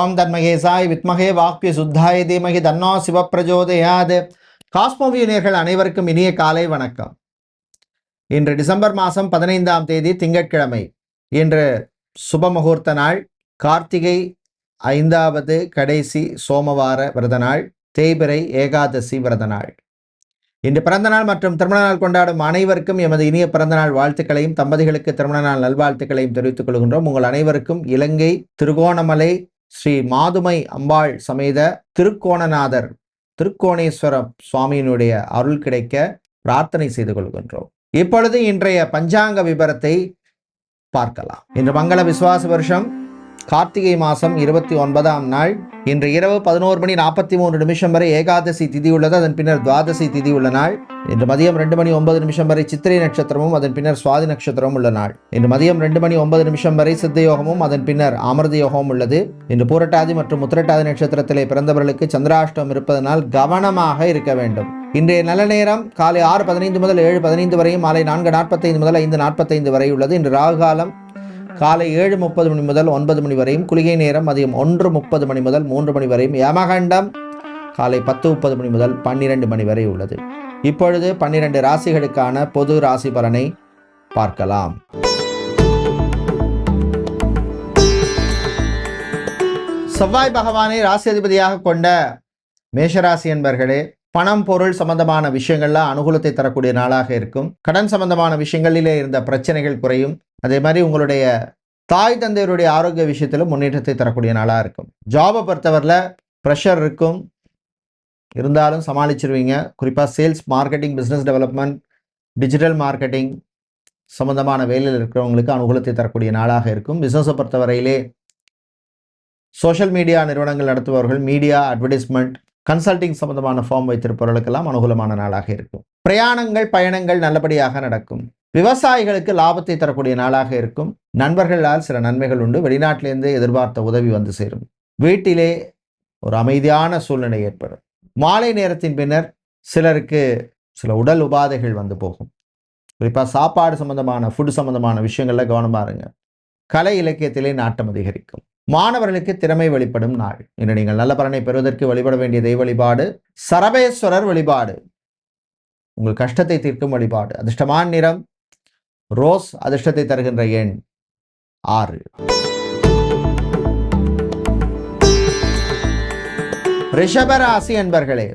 ஓம் தன்மகேசாய் வித்மகே வாக்பிய சுத்தாய தீமகி தன்னோ சிவப்பிரஜோதயாது காஸ்மோவியனியர்கள் அனைவருக்கும் இனிய காலை வணக்கம். இன்று டிசம்பர் மாதம் பதினைந்தாம் தேதி திங்கட்கிழமை. இன்று சுபமுகூர்த்த நாள் கார்த்திகை ஐந்தாவது கடைசி சோமவார விரத நாள் தேய்பிறை ஏகாதசி விரத நாள். இன்று பிறந்தநாள் மற்றும் திருமண நாள் கொண்டாடும் அனைவருக்கும் எமது இனிய பிறந்தநாள் வாழ்த்துக்களையும் தம்பதிகளுக்கு திருமண நாள் நல்வாழ்த்துக்களையும் தெரிவித்துக் கொள்கின்றோம். உங்கள் அனைவருக்கும் இலங்கை திருகோணமலை ஸ்ரீ மாதுமை அம்பாள் சமேத திருக்கோணநாதர் திருக்கோணேஸ்வர சுவாமியினுடைய அருள் கிடைக்க பிரார்த்தனை செய்து கொள்கின்றோம். இப்பொழுது இன்றைய பஞ்சாங்க விபரத்தை பார்க்கலாம். இன்று மங்கள விசுவாச வருஷம். கார்த்திகை மாதம் இருபத்தி ஒன்பதாம் நாள். இன்று இரவு பதினோரு மணி நாற்பத்தி மூன்று நிமிஷம் வரை ஏகாதசி திதி உள்ளது. அதன் பின்னர் துவாதசி திதி உள்ள நாள். இன்று மதியம் ரெண்டு மணி ஒன்பது நிமிஷம் வரை சித்திரை நட்சத்திரமும் அதன் பின்னர் சுவாதி நட்சத்திரமும் உள்ள நாள். இன்று மதியம் ரெண்டு மணி ஒன்பது நிமிஷம் வரை சித்த யோகமும் அதன் பின்னர் அமிர்த யோகமும் உள்ளது. இன்று பூரட்டாதி மற்றும் உத்திரட்டாதி நட்சத்திரத்திலே பிறந்தவர்களுக்கு சந்திராஷ்டம் இருப்பதனால் கவனமாக இருக்க வேண்டும். இன்றைய நல்ல நேரம் காலை ஆறு பதினைந்து முதல் ஏழு பதினைந்து வரையும் மாலை நான்கு நாற்பத்தைந்து முதல் ஐந்து நாற்பத்தைந்து வரை உள்ளது. இன்று ராகு காலம் காலை ஏழு முப்பது மணி முதல் ஒன்பது மணி வரையும் குளிகை நேரம் மதியம் ஒன்று முப்பது மணி முதல் மூன்று மணி வரையும் யமகண்டம். காலை பத்து முப்பது மணி முதல் பன்னிரண்டு மணி வரை உள்ளது. இப்பொழுது பன்னிரண்டு ராசிகளுக்கான பொது ராசி பலனை பார்க்கலாம். செவ்வாய் பகவானை ராசி அதிபதியாக கொண்ட மேஷராசி என்பர்களே பணம் பொருள் சம்பந்தமான விஷயங்கள்ல அனுகூலத்தை தரக்கூடிய நாளாக இருக்கும். கடன் சம்பந்தமான விஷயங்களிலே இருந்த பிரச்சனைகள் குறையும். அதே மாதிரி உங்களுடைய தாய் தந்தையருடைய ஆரோக்கிய விஷயத்திலும் முன்னேற்றத்தை தரக்கூடிய நாளாக இருக்கும். ஜாபை பொறுத்தவரையில் ப்ரெஷர் இருக்கும். இருந்தாலும் சமாளிச்சிருவீங்க. குறிப்பாக sales marketing business development digital marketing சம்பந்தமான வேலையில் இருக்கிறவங்களுக்கு அனுகூலத்தை தரக்கூடிய நாளாக இருக்கும். பிஸ்னஸை பொறுத்தவரையிலே சோஷியல் மீடியா நிறுவனங்கள் நடத்துபவர்கள் மீடியா அட்வர்டைஸ்மெண்ட் கன்சல்டிங் சம்பந்தமான ஃபார்ம் வைத்திருப்பவர்களுக்கெல்லாம் அனுகூலமான நாளாக இருக்கும். பிரயாணங்கள் பயணங்கள் நல்லபடியாக நடக்கும். விவசாயிகளுக்கு லாபத்தை தரக்கூடிய நாளாக இருக்கும். நண்பர்களால் சில நன்மைகள் உண்டு. வெளிநாட்டிலேருந்து எதிர்பார்த்த உதவி வந்து சேரும். வீட்டிலே ஒரு அமைதியான சூழ்நிலை ஏற்படும். மாலை நேரத்தின் பின்னர் சிலருக்கு சில உடல் உபாதைகள் வந்து போகும். குறிப்பாக சாப்பாடு சம்பந்தமான ஃபுட் சம்பந்தமான விஷயங்கள்ல கவனமாக இருங்க. கலை இலக்கியத்திலே நாட்டம் அதிகரிக்கும். மாணவர்களுக்கு திறமை வெளிப்படும் நாள். இன்று நீங்கள் நல்ல பலனை பெறுவதற்கு வழிபட வேண்டிய தெய்வ வழிபாடு சரபேஸ்வரர் வழிபாடு. உங்கள் கஷ்டத்தை தீர்க்கும் வழிபாடு. அதிர்ஷ்டமான நிறம் ரோஸ் அதிர்ஷ்டத்தை தருகின்ற எண் ஆறு. ரிஷபராசி என்பர்களே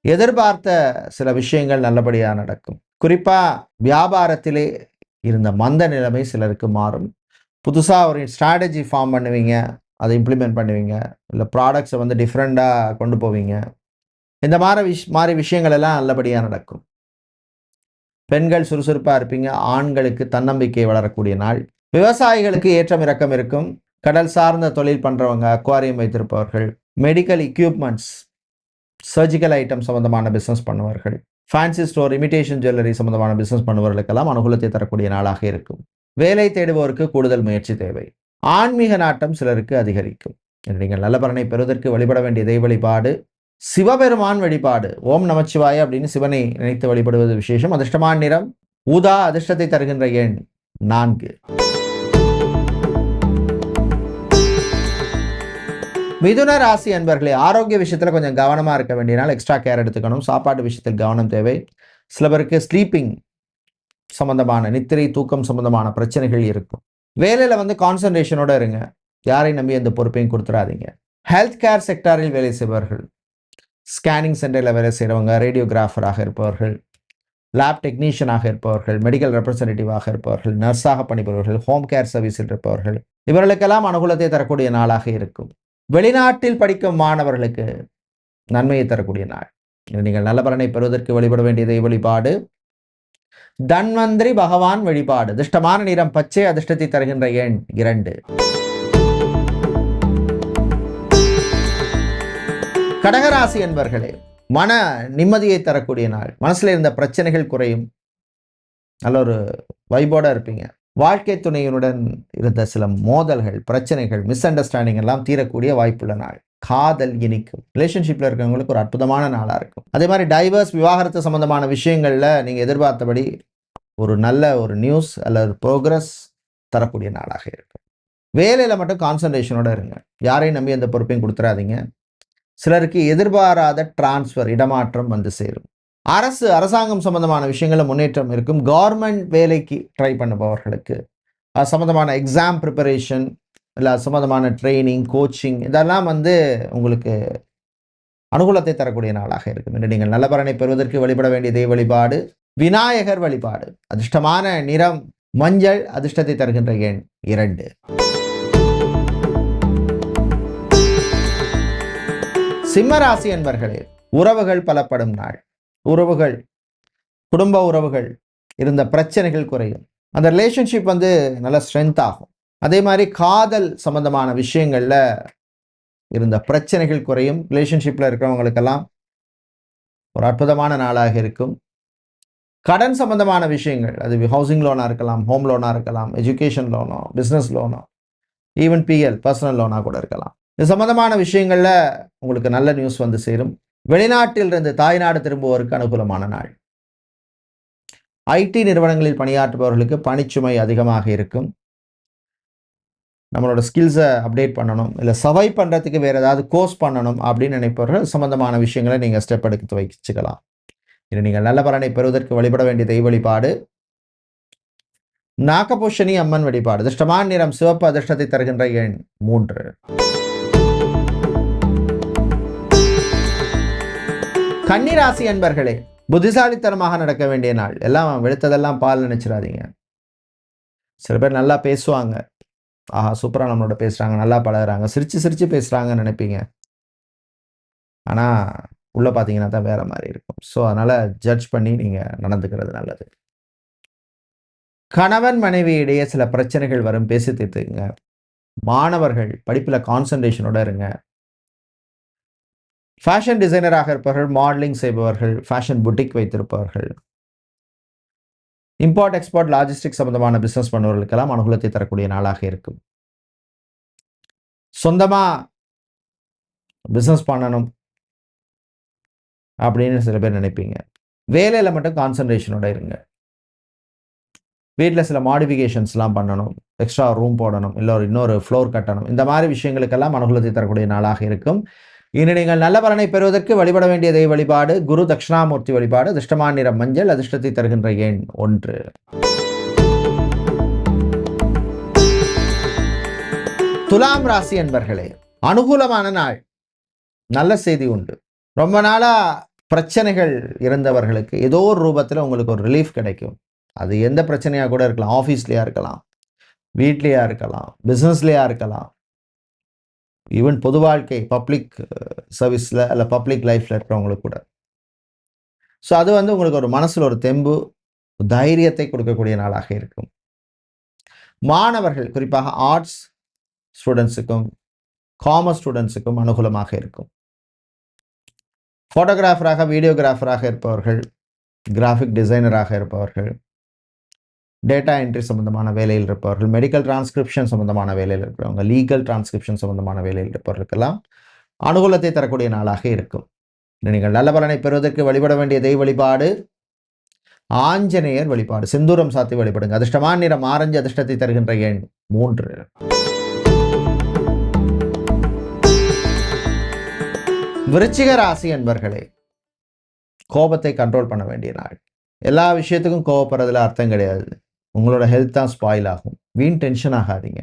எதிர்பார்த்த சில விஷயங்கள் நல்லபடியாக நடக்கும். குறிப்பாக வியாபாரத்திலே இருந்த மந்த நிலைமை சிலருக்கு மாறும். புதுசாக ஒரு ஸ்ட்ராட்டஜி ஃபார்ம் பண்ணுவீங்க அதை இம்ப்ளிமெண்ட் பண்ணுவீங்க இல்லை ப்ராடக்ட்ஸை வந்து டிஃப்ரெண்ட்டாக கொண்டு போவீங்க. இந்த மாதிரி விஷ் மாதிரி விஷயங்கள் எல்லாம் நல்லபடியாக நடக்கும். பெண்கள் சுறுசுறுப்பாக இருப்பீங்க ஆண்களுக்கு தன்னம்பிக்கை வளரக்கூடிய நாள். விவசாயிகளுக்கு ஏற்றம் இறக்கம் இருக்கும். கடல் சார்ந்த தொழில் பண்ணுறவங்க அக்வாரியம் வைத்திருப்பவர்கள் மெடிக்கல் எக்யூப்மெண்ட்ஸ் சர்ஜிக்கல் ஐட்டம் சம்மந்தமான பிஸ்னஸ் பண்ணுவார்கள். ஃபேன்சி ஸ்டோர் இமிடேஷன் ஜுவல்லரி சம்மந்தமான பிஸ்னஸ் பண்ணுவர்களுக்கெல்லாம் அனுகூலத்தை தரக்கூடிய நாளாக இருக்கும். வேலை தேடுவோருக்கு கூடுதல் முயற்சி தேவை. ஆன்மீக நாட்டம் சிலருக்கு அதிகரிக்கும். நீங்கள் நல்ல பலனை பெறுவதற்கு வழிபட வேண்டிய தெய்வ வழிபாடு சிவபெருமான் வழிபாடு. ஓம் நமச்சிவாய அப்படின்னு சிவனை நினைத்து வழிபடுவது விசேஷம். அதிர்ஷ்டமான நிறம் ஊதா அதிர்ஷ்டத்தை தருகின்ற எண் நான்கு. மிதுன ராசி அன்பர்களே ஆரோக்கிய விஷயத்தில் கொஞ்சம் கவனமாக இருக்க வேண்டியனால் எக்ஸ்ட்ரா கேர் எடுத்துக்கணும். சாப்பாட்டு விஷயத்தில் கவனம் தேவை. சில பேருக்கு ஸ்லீப்பிங் சம்பந்தமான நித்திரை தூக்கம் சம்பந்தமான பிரச்சனைகள் இருக்கும். வேலையில் வந்து கான்சன்ட்ரேஷனோடு இருங்க. யாரையும் நம்பி எந்த பொறுப்பையும் கொடுத்துடாதீங்க. ஹெல்த் கேர் செக்டாரில் வேலை செய்பவர்கள் ஸ்கேனிங் சென்டரில் வேலை செய்கிறவங்க ரேடியோகிராஃபராக இருப்பவர்கள் லேப் டெக்னீஷியனாக இருப்பவர்கள் மெடிக்கல் ரெப்ரசன்டேட்டிவாக இருப்பவர்கள் நர்ஸாக பணிபுரிபவர்கள் ஹோம் கேர் சர்வீஸில் இருப்பவர்கள் இவர்களுக்கெல்லாம் அனுகூலத்தை தரக்கூடிய நாளாக இருக்கும். வெளிநாட்டில் படிக்கும் மாணவர்களுக்கு நன்மையை தரக்கூடிய நாள். நீங்கள் நல்ல பலனை பெறுவதற்கு வழிபட வேண்டியதை வழிபாடு தன்வந்திரி பகவான் வழிபாடு. அதிர்ஷ்டமான நிறம் பச்சை அதிர்ஷ்டத்தை தருகின்ற எண் இரண்டு. கடகராசி என்பர்களே மன நிம்மதியை தரக்கூடிய நாள். மனசுல இருந்த பிரச்சனைகள் குறையும். நல்ல ஒரு வைபோட இருப்பீங்க. வாழ்க்கை துணையினுடன் இருந்த சில மோதல்கள் பிரச்சனைகள் மிஸ் அண்டர்ஸ்டாண்டிங் எல்லாம் தீரக்கூடிய வாய்ப்புள்ள நாள். காதல் இனிக்கும். ரிலேஷன்ஷிப்பில் இருக்கிறவங்களுக்கு ஒரு அற்புதமான நாளாக இருக்கும். அதே மாதிரி டைவர்ஸ் விவாகரத்து சம்பந்தமான விஷயங்களில் நீங்கள் எதிர்பார்த்தபடி ஒரு நல்ல ஒரு நியூஸ் அல்லது ப்ரோக்ரஸ் தரக்கூடிய நாளாக இருக்கும். வேலையில் மட்டும் கான்சன்ட்ரேஷனோட இருங்க. யாரையும் நம்பி எந்த பொறுப்பையும் கொடுத்துறாதீங்க. சிலருக்கு எதிர்பாராத டிரான்ஸ்ஃபர் இடமாற்றம் வந்து சேரும். அரசு அரசாங்கம் சம்பந்தமான விஷயங்களில் முன்னேற்றம் இருக்கும். கவர்மெண்ட் வேலைக்கு ட்ரை பண்ணுபவர்களுக்கு சம்மந்தமான எக்ஸாம் ப்ரிப்பரேஷன் இல்லை சம்மந்தமான ட்ரைனிங் கோச்சிங் இதெல்லாம் வந்து உங்களுக்கு அனுகூலத்தை தரக்கூடிய நாளாக இருக்கும். என்று நீங்கள் நல்ல பலனை பெறுவதற்கு வழிபட வேண்டிய தெய்வ வழிபாடு விநாயகர் வழிபாடு. அதிர்ஷ்டமான நிறம் மஞ்சள் அதிர்ஷ்டத்தை தருகின்ற எண் இரண்டு. சிம்மராசி என்பர்களே உறவுகள் பலப்படும் நாள். உறவுகள் குடும்ப உறவுகள் இருந்த பிரச்சனைகள் குறையும். அந்த ரிலேஷன்ஷிப் வந்து நல்ல ஸ்ட்ரென்த் ஆகும். அதே மாதிரி காதல் சம்பந்தமான விஷயங்களில் இருந்த பிரச்சனைகள் குறையும். ரிலேஷன்ஷிப்பில் இருக்கிறவங்களுக்கெல்லாம் ஒரு அற்புதமான நாளாக இருக்கும். கடன் சம்பந்தமான விஷயங்கள் அது ஹவுசிங் லோனாக இருக்கலாம் ஹோம் லோனாக இருக்கலாம் எஜுகேஷன் லோனோ பிஸ்னஸ் லோனோ ஈவன் பிஎல் பர்சனல் லோனாக கூட இருக்கலாம். இது சம்மந்தமான விஷயங்களில் உங்களுக்கு நல்ல நியூஸ் வந்து சேரும். வெளிநாட்டிலிருந்து தாய்நாடு திரும்புவோருக்கு அனுகூலமான நாள். ஐடி நிறுவனங்களில் பணியாற்றுபவர்களுக்கு பணிச்சுமை அதிகமாக இருக்கும். நம்மளோட ஸ்கில்ஸை அப்டேட் பண்ணணும். இல்லை சவை பண்ணுறதுக்கு வேறு ஏதாவது கோர்ஸ் பண்ணணும் அப்படின்னு நினைப்பவர்கள் சம்மந்தமான விஷயங்களை நீங்கள் ஸ்டெப் எடுத்து வச்சுக்கலாம். இது நீங்கள் நல்ல பலனை பெறுவதற்கு வழிபட வேண்டிய தெய்வ வழிபாடு. நாகபூஷணி அம்மன் வழிபாடு. அதிர்ஷ்டமான நிறம் சிவப்பு அதிர்ஷ்டத்தை தருகின்ற எண் மூன்று. கன்னிராசி அன்பர்களே புத்திசாலித்தனமாக நடக்க வேண்டிய நாள். எல்லாம் வெளுத்ததெல்லாம் பால் நினைச்சிடாதீங்க. சில பேர் நல்லா பேசுவாங்க. ஆஹா சூப்பராக நம்மளோட பேசுகிறாங்க நல்லா பழகுறாங்க. சிரித்து சிரித்து பேசுகிறாங்கன்னு நினைப்பீங்க. ஆனால் உள்ளே பார்த்தீங்கன்னா தான் வேறு மாதிரி இருக்கும். ஸோ அதனால் ஜட்ஜ் பண்ணி நீங்கள் நடந்துக்கிறது நல்லது. கணவன் மனைவி இடையே சில பிரச்சனைகள் வரும். பேசி தீர்த்துக்குங்க. மாணவர்கள் படிப்பில் கான்சன்ட்ரேஷனோட இருங்க. ஃபேஷன் டிசைனராக இருப்பவர்கள் மாடலிங் செய்பவர்கள் ஃபேஷன் புட்டிக் வைத்திருப்பவர்கள். இம்போர்ட் எக்ஸ்போர்ட் லாஜிஸ்டிக் சம்பந்தமான பிஸ்னஸ் பண்ணுவவர்களுக்கெல்லாம் அனுகூலத்தை தரக்கூடிய நாளாக இருக்கும். சொந்தமாக பிஸ்னஸ் பண்ணணும் அப்படின்னு சில பேர் நினைப்பீங்க. வேலையில் மட்டும் கான்சன்ட்ரேஷனோட இருங்க. வீட்டில் சில மாடிஃபிகேஷன்ஸ்லாம் பண்ணணும். எக்ஸ்ட்ரா ரூம் போடணும். இல்லை ஒரு இன்னொரு ஃப்ளோர் கட்டணும். இந்த மாதிரி விஷயங்களுக்கெல்லாம் அனுகூலத்தை தரக்கூடிய நாளாக இருக்கும். இனி நீங்கள் நல்ல பலனை பெறுவதற்கு வழிபட வேண்டிய தெய்வ வழிபாடு. குரு தட்சிணாமூர்த்தி வழிபாடு. அதிர்ஷ்டமான நிறம் மஞ்சள். அதிர்ஷ்டத்தை தருகின்ற எண் ஒன்று. துலாம் ராசி என்பர்களே அனுகூலமான நாள். நல்ல செய்தி உண்டு. ரொம்ப நாளா பிரச்சனைகள் இருந்தவர்களுக்கு ஏதோ ஒரு ரூபத்தில் உங்களுக்கு ஒரு ரிலீஃப் கிடைக்கும். அது எந்த பிரச்சனையாக கூட இருக்கலாம். ஆஃபீஸ்லேயா இருக்கலாம். வீட்லேயா இருக்கலாம். பிஸ்னஸ்லேயா இருக்கலாம். ஈவன் பொது வாழ்க்கை பப்ளிக் சர்வீஸில் uh, இல்லை பப்ளிக் லைஃப்பில் இருக்கிறவங்களுக்கு கூட. ஸோ அது வந்து உங்களுக்கு ஒரு மனசில் ஒரு தெம்பு தைரியத்தை கொடுக்கக்கூடிய நாளாக இருக்கும். மாணவர்கள் குறிப்பாக ஆர்ட்ஸ் ஸ்டூடெண்ட்ஸுக்கும் காமர்ஸ் ஸ்டூடெண்ட்ஸுக்கும் அனுகூலமாக இருக்கும். ஃபோட்டோகிராஃபராக வீடியோகிராஃபராக இருப்பவர்கள் கிராஃபிக் டிசைனராக இருப்பவர்கள் டேட்டா என்ட்ரி சம்மந்தமான வேலையில் இருப்பவர்கள் மெடிக்கல் டிரான்ஸ்கிரிப்ஷன் சம்மந்தமான வேலையில் இருக்கிறவங்க லீகல் டிரான்ஸ்கிரிப்ஷன் சம்மந்தமான வேலையில் இருப்பவர்களுக்கெல்லாம் அனுகூலத்தை தரக்கூடிய நாளாக இருக்கும். நீங்கள் நல்ல பலனை பெறுவதற்கு வழிபட வேண்டிய தெய்வ வழிபாடு ஆஞ்சநேயர் வழிபாடு செந்தூரம் சாத்தி வழிபடுங்க. அதிர்ஷ்டமான நிறம் ஆரஞ்சு அதிர்ஷ்டத்தை தருகின்ற எண் மூன்று. விருச்சிக ராசி என்பர்களே கோபத்தை கண்ட்ரோல் பண்ண வேண்டிய நாள். எல்லா விஷயத்துக்கும் கோவப்படுறதுல அர்த்தம் கிடையாது. உங்களோட ஹெல்த் தான் ஸ்பாயில் ஆகும். வீண் டென்ஷன் ஆகாதீங்க.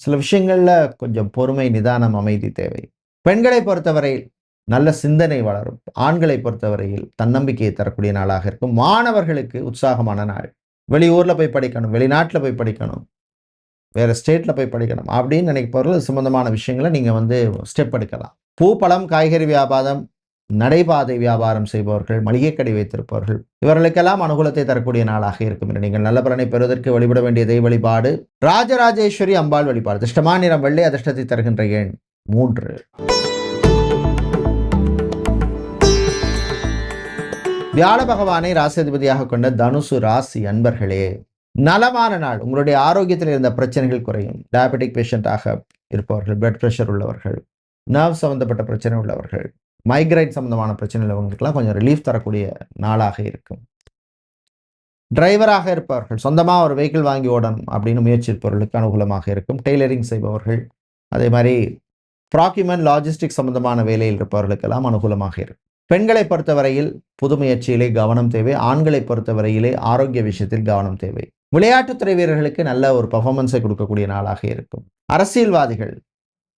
சில விஷயங்களில் கொஞ்சம் பொறுமை நிதானம் அமைதி தேவை. பெண்களை பொறுத்தவரையில் நல்ல சிந்தனை வளரும். ஆண்களை பொறுத்தவரையில் தன்னம்பிக்கையை தரக்கூடிய நாளாக இருக்கும். மாணவர்களுக்கு உற்சாகமான நாள். வெளியூரில் போய் படிக்கணும் வெளிநாட்டில் போய் படிக்கணும் வேறு ஸ்டேட்டில் போய் படிக்கணும் அப்படின்னு நினைப்பவர்கள் சம்மந்தமான விஷயங்களை நீங்கள் வந்து ஸ்டெப் எடுக்கலாம். பூ பழம் காய்கறி வியாபாரம் நடைபாதை வியாபாரம் செய்பவர்கள் மளிகை கடை வைத்திருப்பவர்கள் இவர்களுக்கெல்லாம் அனுகூலத்தை தரக்கூடிய நாளாக இருக்கும் என்று நீங்கள் நல்ல பலனை பெறுவதற்கு வழிபட வேண்டிய தெய்வ வழிபாடு ராஜராஜேஸ்வரி அம்பாள் வழிபாடு. அதிர்ஷ்டமான நிறம் வெள்ளை அதிர்ஷ்டத்தை தருகின்ற எண் மூன்று. வியாழ பகவானை ராசிபதியாக கொண்ட தனுசு ராசி அன்பர்களே நலமான நாள். உங்களுடைய ஆரோக்கியத்தில் இருந்த பிரச்சனைகள் குறையும். டயபெட்டிக் பேஷண்ட்டாக இருப்பவர்கள் பிளட் ப்ரெஷர் உள்ளவர்கள் நர்வ் சம்பந்தப்பட்ட பிரச்சனை உள்ளவர்கள் மைக்ரைட் சம்மந்தமான பிரச்சனை உள்ளவங்களுக்கெல்லாம் கொஞ்சம் ரிலீஃப் தரக்கூடிய நாளாக இருக்கும். டிரைவராக இருப்பவர்கள் சொந்தமாக ஒரு வெஹிக்கிள் வாங்கி ஓடணும் அப்படின்னு முயற்சிப்பவர்களுக்கு அனுகூலமாக இருக்கும். டெய்லரிங் செய்பவர்கள் அதே மாதிரி ப்ராக்யூமெண்ட் லாஜிஸ்டிக் சம்பந்தமான வேலையில் இருப்பவர்களுக்கெல்லாம் அனுகூலமாக இருக்கும். பெண்களை பொறுத்தவரையில் புது முயற்சியிலே கவனம் தேவை. ஆண்களை பொறுத்தவரையிலே ஆரோக்கிய விஷயத்தில் கவனம் தேவை. விளையாட்டுத்துறை வீரர்களுக்கு நல்ல ஒரு பர்ஃபார்மன்ஸை கொடுக்கக்கூடிய நாளாக இருக்கும். அரசியல்வாதிகள்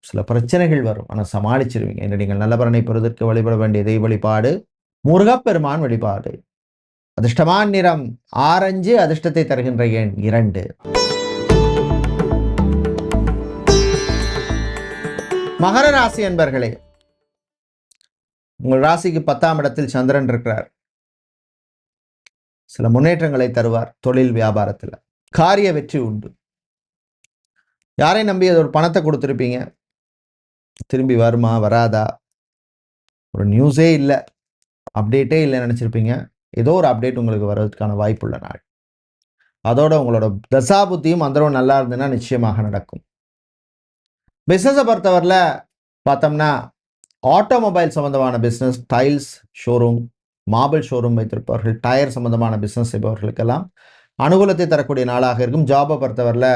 சில பிரச்சனைகள் வரும். ஆனால் சமாளிச்சிருவீங்க. என்று நீங்கள் நல்ல பலனை பெறுவதற்கு வழிபட வேண்டிய தெய்வ வழிபாடு முருகப்பெருமான் வழிபாடு. அதிர்ஷ்டமான நிறம் ஆரஞ்சு அதிர்ஷ்டத்தை தருகின்ற எண் இரண்டு. மகர ராசி என்பர்களே உங்கள் ராசிக்கு பத்தாம் இடத்தில் சந்திரன் இருக்கிறார். சில முன்னேற்றங்களை தருவார் தொழில் வியாபாரத்தில். காரிய வெற்றி உண்டு. யாரை நம்பி அது ஒரு பணத்தை கொடுத்துருப்பீங்க? திரும்பி வருமா வராதா? ஒரு நியூஸே இல்லை. அப்டேட்டே இல்லை நினச்சிருப்பீங்க. ஏதோ ஒரு அப்டேட் உங்களுக்கு வர்றதுக்கான வாய்ப்புள்ள நாள். அதோட உங்களோட தசாபுத்தியும் அந்தரம் நல்லா இருந்ததுன்னா நிச்சயமாக நடக்கும். பிஸ்னஸை பொறுத்தவரையில் பார்த்தோம்னா ஆட்டோமொபைல் சம்மந்தமான business tiles showroom marble showroom வைத்திருப்பவர்கள் டயர் சம்மந்தமான பிஸ்னஸ் செய்பவர்களுக்கெல்லாம் அனுகூலத்தை தரக்கூடிய நாளாக இருக்கும். ஜாபை பொறுத்தவரையில்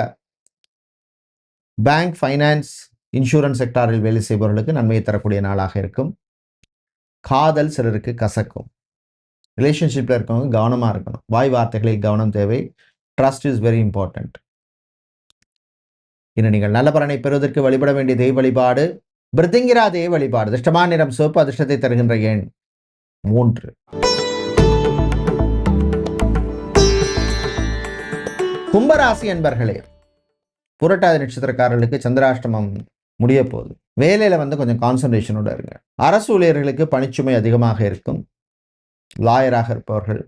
பேங்க் ஃபைனான்ஸ் இன்சூரன்ஸ் செக்டாரில் வேலை செய்பவர்களுக்கு நன்மையை தரக்கூடிய நாளாக இருக்கும். காதல் சிலருக்கு கசக்கும். ரிலேஷன்ஷிப்பில் இருக்கவங்க கவனமாக இருக்கணும். வாய் வார்த்தைகளில் கவனம் தேவை. ட்ரஸ்ட் இஸ் வெரி இம்பார்ட்டண்ட் இன்னும் நீங்கள் நல்ல பலனை பெறுவதற்கு வழிபட வேண்டிய தெய்வ வழிபாடு பிரித்திங்கிரா தெய்வ வழிபாடு அதிர்ஷ்டமான நிறம் சிவப்பு அதிர்ஷ்டத்தை தருகின்ற எண் மூன்று. கும்பராசி என்பர்களே புரட்டாதி நட்சத்திரக்காரர்களுக்கு சந்திராஷ்டமம் முடிய போகுது வேலையில் வந்து கொஞ்சம் கான்சன்ட்ரேஷனோட இருங்க. அரசு ஊழியர்களுக்கு பணிச்சுமை அதிகமாக இருக்கும். லாயராக இருப்பவர்கள்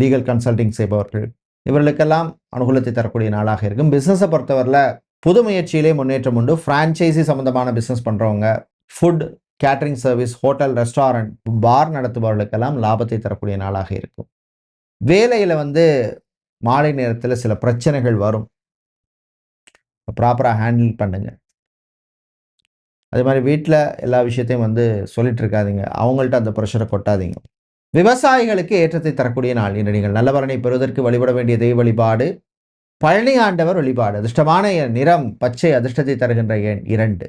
லீகல் கன்சல்டிங் செய்பவர்கள் இவர்களுக்கெல்லாம் அனுகூலத்தை தரக்கூடிய நாளாக இருக்கும். பிஸ்னஸை பொறுத்தவரையில் புது முயற்சியிலே முன்னேற்றம் உண்டு. ஃப்ரான்ச்சைசி சம்மந்தமான பிஸ்னஸ் பண்ணுறவங்க food catering service hotel restaurant bar நடத்துபவர்களுக்கெல்லாம் லாபத்தை தரக்கூடிய நாளாக இருக்கும். வேலையில் வந்து மாலை நேரத்தில் சில பிரச்சனைகள் வரும். ப்ராப்பராக ஹேண்டில் பண்ணுங்கள் அதே மாதிரி வீட்டில் எல்லா விஷயத்தையும் வந்து சொல்லிட்டு இருக்காதீங்க அவங்கள்ட்ட அந்த ப்ரெஷரை கொட்டாதீங்க. விவசாயிகளுக்கு ஏற்றத்தை தரக்கூடிய நாள் இன்று நீங்கள் நல்ல பலனை பெறுவதற்கு வழிபட வேண்டிய தெய்வ வழிபாடு பழனி ஆண்டவர் வழிபாடு அதிர்ஷ்டமான நிறம் பச்சை அதிர்ஷ்டத்தை தருகின்ற எண் இரண்டு.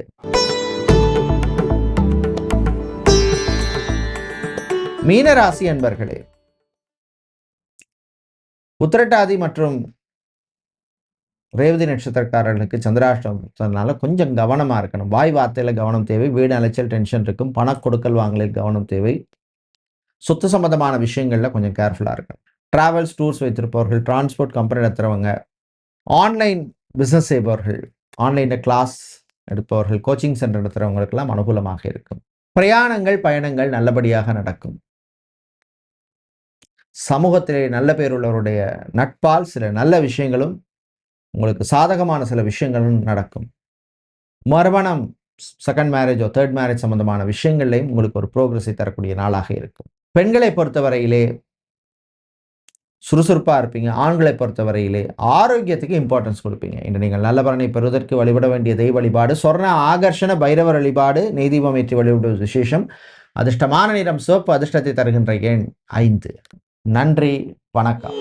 மீனராசி அன்பர்களே உத்திரட்டாதி மற்றும் ரேவதி நட்சத்திரக்காரர்களுக்கு சந்திராஷ்டமத்தினால கொஞ்சம் கவனமாக இருக்கணும். வாய் வார்த்தையில் கவனம் தேவை வீடு அலைச்சல் டென்ஷன் இருக்கும் பண கொடுக்கல் வாங்கலில் கவனம் தேவை. சொத்து சம்பந்தமான விஷயங்களில் கொஞ்சம் கேர்ஃபுல்லாக இருக்கணும். ட்ராவல்ஸ் டூர்ஸ் வைத்திருப்பவர்கள் டிரான்ஸ்போர்ட் கம்பெனி நடத்துகிறவங்க ஆன்லைன் பிஸ்னஸ் செய்பவர்கள் ஆன்லைனில் கிளாஸ் எடுப்பவர்கள் கோச்சிங் சென்டர் நடத்துகிறவங்களுக்கெல்லாம் அனுகூலமாக இருக்கும். பிரயாணங்கள் பயணங்கள் நல்லபடியாக நடக்கும். சமூகத்திலே நல்ல பேர் உள்ளவருடைய நட்பால் சில நல்ல விஷயங்களும் உங்களுக்கு சாதகமான சில விஷயங்களும் நடக்கும். மறுமணம் செகண்ட் மேரேஜோ தேர்ட் மேரேஜ் சம்பந்தமான விஷயங்கள்லையும் உங்களுக்கு ஒரு ப்ரோக்ரஸை தரக்கூடிய நாளாக இருக்கும். பெண்களை பொறுத்தவரையிலே சுறுசுறுப்பாக இருப்பீங்க. ஆண்களை பொறுத்தவரையிலே ஆரோக்கியத்துக்கு இம்பார்ட்டன்ஸ் கொடுப்பீங்க. இன்று நீங்கள் நல்ல பலனை பெறுவதற்கு வழிபட வேண்டிய தெய்வ வழிபாடு சொர்ண ஆகர்ஷண பைரவர் வழிபாடு நெய்தீபம் ஏற்றி வழிபடுவது விசேஷம். அதிர்ஷ்டமான நிறம் சிவப்பு அதிர்ஷ்டத்தை தருகின்ற எண் ஐந்து. நன்றி வணக்கம்.